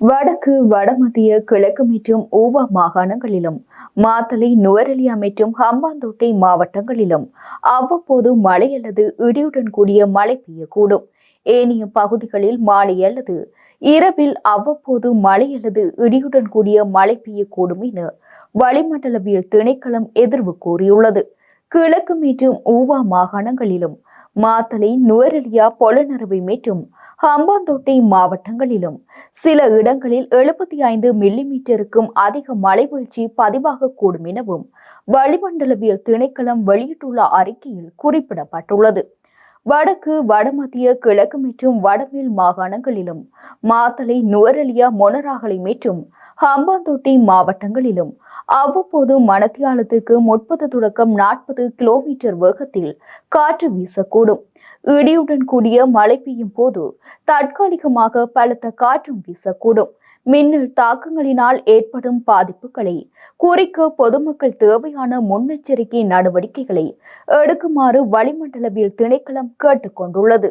வடக்கு வடமத்திய கிழக்கு மற்றும் ஊவா மாகாணங்களிலும் மாத்தளை நுவரெலியா மற்றும் ஹம்பாந்தோட்டை மாவட்டங்களிலும் அவ்வப்போது மழை அல்லது இடியுடன் கூடிய மழை பெய்யக்கூடும். ஏனைய பகுதிகளில் மாலை அல்லது இரவில் அவ்வப்போது மழை அல்லது இடியுடன் கூடிய மழை பெய்யக்கூடும் என வளிமண்டலவியல் திணைக்களம் எதிர்வு கூறியுள்ளது. கிழக்கு மற்றும் ஊவா மாகாணங்களிலும் மாத்தளை நுவரெலியா பொலனறுவை மற்றும் ஹம்பாந்தோட்டை மாவட்டங்களிலும். சில இடங்களில் எழுபத்தி ஐந்து மில்லிமீட்டருக்கும் அதிக மழை வீழ்ச்சி பதிவாகக்கூடும் எனவும் வளிமண்டலவியல் திணைக்களம் வெளியிட்டுள்ள அறிக்கையில் குறிப்பிடப்பட்டுள்ளது. வடக்கு வடமத்திய கிழக்கு மற்றும் வடமேல் மாகாணங்களிலும் மாத்தளை நுவரெலியா மொனராகலை மற்றும் ஹம்பாந்தோட்டை மாவட்டங்களிலும் அவ்வப்போது மணத்தியாலத்துக்கு முப்பது தொடக்கம் நாற்பது கிலோமீட்டர் வேகத்தில் காற்று வீசக்கூடும். இடியுடன் கூடிய மழை பெய்யும் போது தற்காலிகமாக பலத்த காற்றும் வீசக்கூடும். மின்னல் தாக்கங்களினால் ஏற்படும் பாதிப்புகளை குறைக்க பொதுமக்கள் தேவையான முன்னெச்சரிக்கை நடவடிக்கைகளை எடுக்குமாறு வளிமண்டலவியல் திணைக்களம் கேட்டுக்கொண்டுள்ளது.